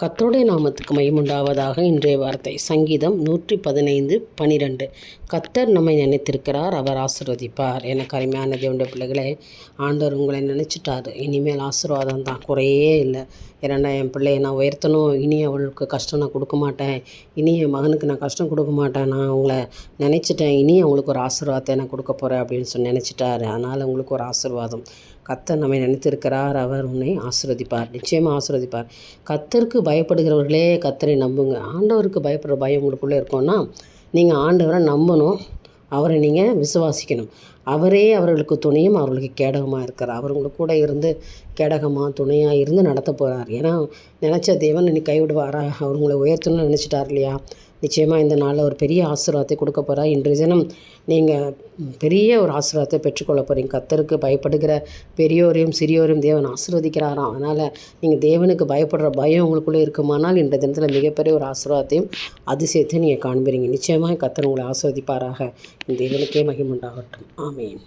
கத்தருடைய நாமத்துக்கு மையமுண்டாவதாக இன்றைய வார்த்தை. சங்கீதம் நூற்றி பதினைந்து பனிரெண்டு. கத்தர் நம்மை நினைத்திருக்கிறார் அவர் ஆசீர்வதிப்பார். எனக்கு அருமையான தேவண்ட பிள்ளைகளே ஆண்டவர் உங்களை நினச்சிட்டார். இனிமேல் ஆசீர்வாதம் தான். குறையே இல்லை. ஏன்னா என் பிள்ளையை நான் உயர்த்தணும். இனி அவளுக்கு கஷ்டம் நான் கொடுக்க மாட்டேன். இனி என் மகனுக்கு நான் கஷ்டம் கொடுக்க மாட்டேன். நான் அவங்கள நினச்சிட்டேன். இனி அவங்களுக்கு ஒரு ஆசீர்வாதத்தை நான் கொடுக்க போகிறேன் அப்படின்னு சொல்லி நினச்சிட்டாரு. அதனால் உங்களுக்கு ஒரு ஆசீர்வாதம். கத்தர் நம்மை நினைத்திருக்கிறார் அவர் உன்னை ஆசீர்வதிப்பார். நிச்சயமாக ஆசீர்வதிப்பார். கத்தருக்கு பயப்படுகிறவர்களே கத்தரை நம்புங்க. ஆண்டவருக்கு பயப்படுற பயம் உங்களுக்குள்ளே இருக்கோன்னா நீங்கள் ஆண்டவரை நம்பணும். அவரை நீங்கள் விசுவாசிக்கணும். அவரே அவர்களுக்கு துணையும் அவர்களுக்கு கேடகமாக இருக்கிறார். அவர் உங்களுக்கு கூட இருந்து கேடகமாக துணையாக இருந்து நடத்த போகிறார் ஏன்னா நினச்ச தேவன் இன்னைக்கு கைவிடுவாரா? அவர் உங்களை உயர்த்தணும்னு நினச்சிட்டார் இல்லையா? நிச்சயமாக இந்த நாளில் ஒரு பெரிய ஆசீர்வாதத்தை கொடுக்க போகிறா இன்றைய தினம் நீங்கள் பெரிய ஒரு ஆசீர்வாதத்தை பெற்றுக்கொள்ள போகிறீங்க கத்தருக்கு பயப்படுகிற பெரியோரையும் சிறியோரையும் தேவன் ஆசீர்வதிக்கிறாராம் அதனால் நீங்கள் தேவனுக்கு பயப்படுற பயம் உங்களுக்குள்ளே இருக்குமானால் இன்றைய தினத்தில் மிகப்பெரிய ஒரு ஆசீர்வாதத்தையும் அதிசயத்தையும் நீங்கள் காண்பீங்க. நிச்சயமாக கத்தர் உங்களை ஆசீர்வதிப்பாராக. இந்த தேவனுக்கே மகிமுண்டாகட்டும் ஆமீன்.